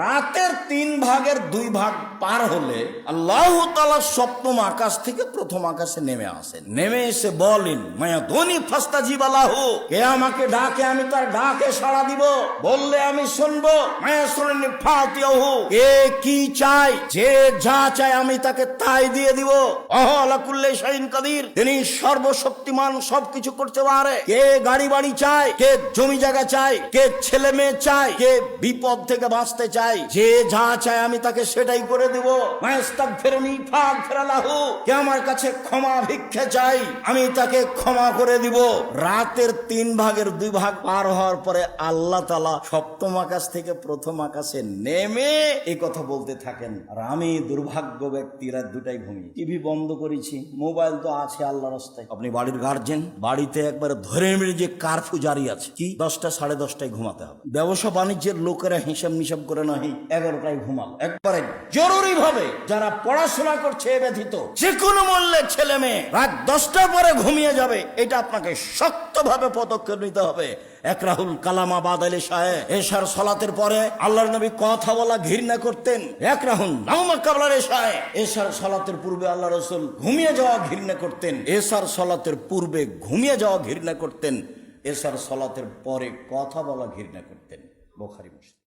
রাতের তিন ভাগের দুই ভাগ পার হলে আল্লাহ তালা সপ্তম আকাশ থেকে প্রথম আকাশে নেমে আসেন নেমে এসে বলেন, মায়া ধনী ফাস্তা জীবালাহু কে আমাকে ডাকে, আমি তার ডাকে সাড়া দিব? বললে আমি শুনব। মায়া শুনেনি ফাতিয়াহু কে কি চাই? যে যা চায় আমি তাকে তাই দিয়ে দিব। অহলাকুল্লে শাহিন কাদির, তিনি সর্বশক্তিমান, সবকিছু করতে পারে। কে গাড়ি বাড়ি চায়, কে জমি জায়গা চায়, কে ছেলে মেয়ে চায়, কে বিপদ থেকে বাঁচতে চায় যে যা চায় আমি তাকে সেটাই করে দিব। আমার কাছে ক্ষমা ভিক্ষা চাই, আমি তাকে ক্ষমা করে দিব। রাতের তিন ভাগের দুই ভাগ পার হওয়ার পরে আল্লাহ তালা সপ্তম আকাশ থেকে প্রথম আকাশে নেমে এই কথা বলতে থাকেন। আর আমি দুর্ভাগ্য ব্যক্তিরা দুটাই ঘুমিয়ে টিভি বন্ধ করেছি, মোবাইল তো আছে আল্লাহ রাস্তায়। আপনি বাড়ির গার্জেন বাড়িতে একবারে ধরে মেরে যে কারফু জারি আছে। কি? দশটা, সাড়ে দশটায় ঘুমাতে হবে। ব্যবসা বাণিজ্যের লোকেরা হিসাব নিসাব করে নয় এগারোটায় ঘুমাল একবারে জরুরি ভাবে যারা পড়াশোনা করছে এ ব্যথিত যে কোনো মূল্যে ছেলে মেয়ে রাত দশটার পরে ঘুমিয়ে যাবে, এটা আপনাকে শক্তভাবে পদক্ষেপ নিতে হবে। এক রাহুল কালামা বাদালে সাহেব, এশার সলাতের পরে আল্লাহর নবী কথা বলা ঘৃণা করতেন। এক রাহুল নাউমা কাবলার এশায়, এশার সলাতের পূর্বে আল্লাহ রসুল ঘুমিয়ে যাওয়া ঘৃণা করতেন। এশার সলাতের পূর্বে ঘুমিয়ে যাওয়া ঘৃণা করতেন। এশার সলাতের পরে কথা বলা ঘৃণা করতেন। বোখারি মুসলিম।